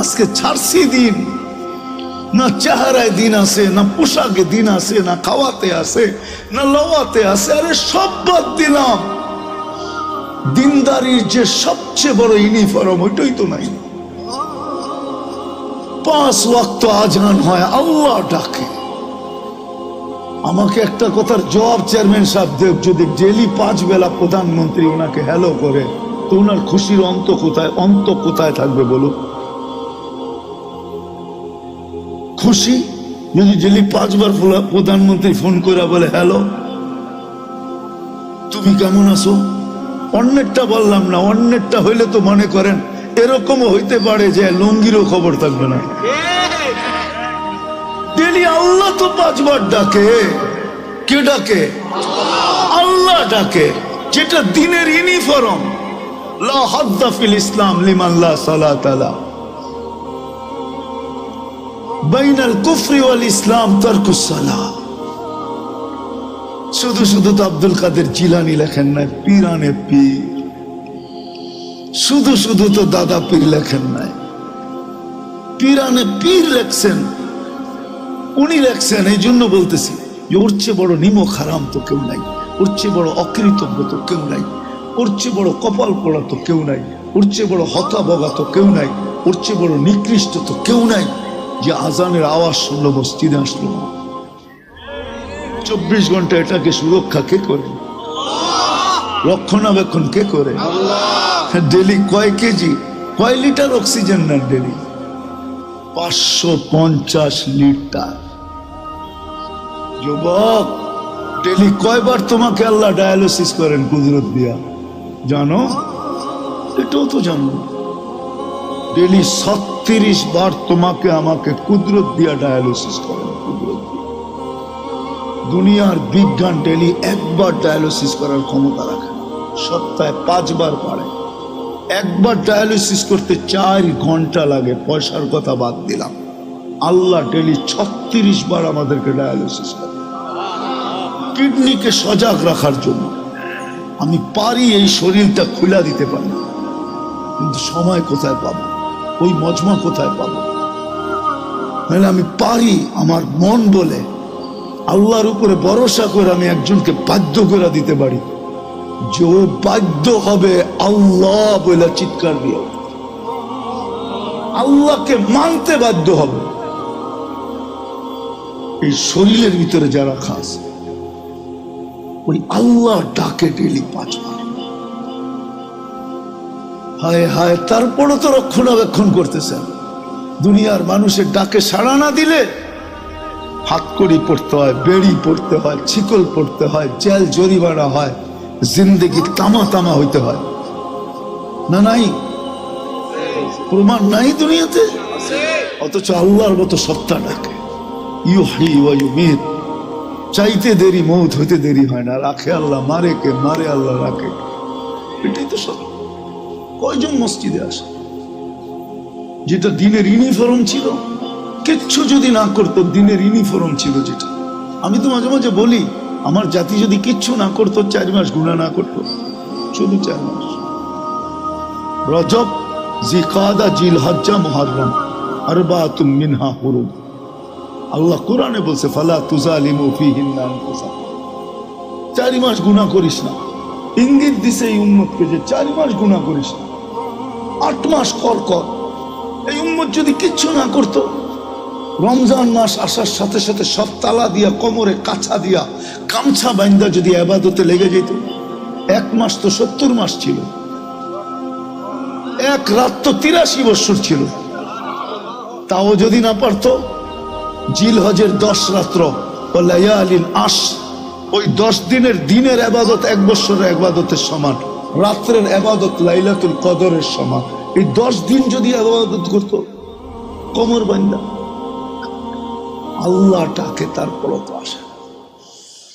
আজকে ছাড়ছি দিন। না চেহারায় দিন আছে, না পোশাকে দিন আছে, না খাওয়াতে আছে, না লওয়াতে আছে। আরে সব বাদ দিলাম। দিনদারির যে সবচেয়ে বড় ইউনিফর্ম ওইটাই তো নাই। পাঁচ ওয়াক্ত আজান হয়, আল্লাহ ডাকে। আমাকে একটা কথার জবাব চেয়ারম্যান সাহেব দেব যদি ডেলি পাঁচ বেলা প্রধানমন্ত্রী ওনাকে হ্যালো করে, তো ওনার খুশির অন্ত কোথায় অন্ত কোথায় থাকবে বলুন? খুশি? যদি ডেলি পাঁচবার প্রধানমন্ত্রী ফোন করে বলে, হ্যালো, তুমি কেমন আছো? অন্যেরটা বললাম না, অন্যেরটা হইলে তো মনে করেন এরকমও হইতে পারে যে লঙ্গিরও খবর থাকবে না। ডেলি আল্লাহ তো পাঁচবার ডাকে। কে ডাকে? আল্লাহ ডাকে, যেটা দিনের ইউনিফর্ম। লা হাদ্দা ফিল ইসলাম লিমান লা সালাত আলা বাইনাল কুফরি ওয়াল ইসলাম তারকুস সালাহ শুধু শুধু তো আব্দুল কাদের জিলানি লেখেন নাই, পীরানে পীর। শুধু শুধু তো দাদা পীর লেখেন নাই। পীরানে পীর লেখছেন, উনি লেখছেন, এই জন্য বলতেছি, যে ওর চেয়ে বড় নিমক হারাম তো কেউ নাই, ওর চেয়ে বড় অকৃতজ্ঞ তো কেউ নাই, ওর চেয়ে বড় কপাল পড়া তো কেউ নাই, ওর চেয়ে বড় হতাবগা তো কেউ নাই, ওর চেয়ে বড় নিকৃষ্ট তো কেউ নাই। যে আজানের আওয়াজ শুনলো, মসজিদে আসলো। চব্বিশ ঘণ্টা এটাকে সুরক্ষা কে করে? রক্ষণাবেক্ষণ কে করে? ডেলি কয় কেজি? কয় লিটার অক্সিজেন নেন ডেলি? পাঁচশো পঞ্চাশ লিটার। যুবক, ডেলি কয়বার তোমাকে আল্লাহ ডায়ালিসিস করেন কুদরত দিয়া? জানো? এটাও তো জানো। ডেলি ছত্রিশ বার তোমাকে আমাকে কুদরত দিয়া ডায়ালিসিস দিয়া। দুনিয়ার বিজ্ঞান ডেলি একবার ডায়ালিসিস করার ক্ষমতা রাখে, সপ্তাহে পাঁচবার পারে একবার ডায়ালিসিস করতে চার ঘণ্টা লাগে, পয়সার কথা বাদ দিলাম। আল্লাহ ডেলি ছত্রিশ বার আমাদেরকে ডায়ালিসিস করে কিডনিকে সজাগ রাখার জন্য। আমি পারি এই শরীরটা খুলা দিতে পারি, কিন্তু সময় কোথায় পাবো? ওই মজমা কোথায় পাবো? নাহলে আমি পারি আমার মন বলে। আল্লাহর উপরে ভরসা করে আমি একজনকে বাধ্য করে দিতে পারি। যে ও বাধ্য হবে আল্লাহ বলে চিৎকার দিয়ে। আল্লাহকে মানতে বাধ্য হবে। এই শরীরের ভিতরে যারা খাস, ওই আল্লাহ ডাকে ডেলি পাঁচবার। হায় হায়, তারপরও তো রক্ষণাবেক্ষণ করতেছেন দুনিয়ার মানুষের ডাকে সাড়া না দিলে হাতকড়ি পড়তে হয়, বেড়ি পড়তে হয় ছিকল পড়তে হয়, জেল, জরিমানা হয়, জিন্দগি তামা তামা হইতে হয়। না নাই? প্রমাণ নাই দুনিয়াতে? অথচ আল্লাহর মতো সত্তা ডাকে। ইউ হাই ইউ মিত চাইতে দেরি, মৌত হইতে দেরি হয় না। রাখে আল্লাহ, মারে কে? মারে আল্লাহ রাখে। এটাই তো সত্য। কয়জন মসজিদে আসে? যেটা দিনের ইউনিফর্ম ছিল, কিচ্ছু যদি না করতো, দিনের ইউনিফর্ম ছিল যেটা। আমি তো মাঝে মাঝে বলি, আমার জাতি যদি কিচ্ছু না করতো, চার মাস গুণা না করতো। শুধু চার মাস। রজব, জিকাদা জিল হজ্জা মুহাররম, আরবাতুম মিনহা হুরুম আল্লাহ কোরআনে বলছে, ফালা তুজালিমু ফিহিন্না আনফুসাকুম। চারি মাস গুণা করিস না। ইঙ্গিত দিছে এই উম্মতকে যে চারি মাস গুণা করিস আট মাস কর কর। এই উম্মত যদি কিচ্ছু না করতো, রমজান মাস আসার সাথে সাথে সব তালা দিয়া, কোমরে কাছা দিয়া, গামছা বাইন্দা যদি আবাদতে লেগে যেত, এক মাস তো সত্তর মাস ছিল। এক রাত তো তিরাশি বছর ছিল। তাও যদি না পারতো জিল হজের দশ রাত্র ও লায়ালিল আশ ওই দশ দিনের দিনের আবাদত এক বছরের আবাদতের সমান। রাত্রের আবাদত লাইলাতুল কদরের সমান। এই দশ দিন যদি আবাদত করত, কোমর বান্দা। আল্লাহটাকে তার তারপরও তো আসে